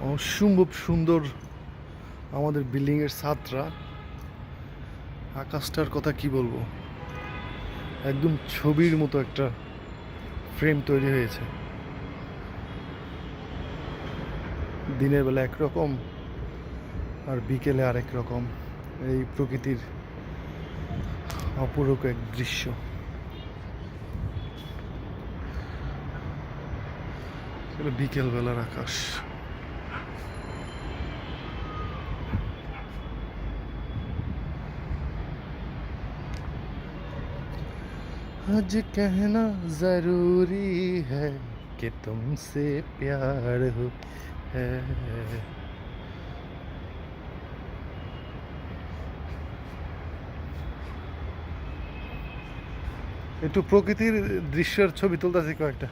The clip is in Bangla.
অসম্ভব সুন্দর আমাদের বিল্ডিংয়ের ছাদটা। আকাশটার কথা কি বলব? একদম ছবির মতো একটা ফ্রেম তৈরি হয়েছে। দিনের বেলা একরকম আর বিকেলে আরেক রকম। এই প্রকৃতির অপরূপ এক দৃশ্য। বিকেলবেলার আকাশ। आज कहना जरूरी है कि तुमसे प्यार हो है একটু প্রকৃতির দৃশ্যের ছবি তুলতেছি কয়েকটা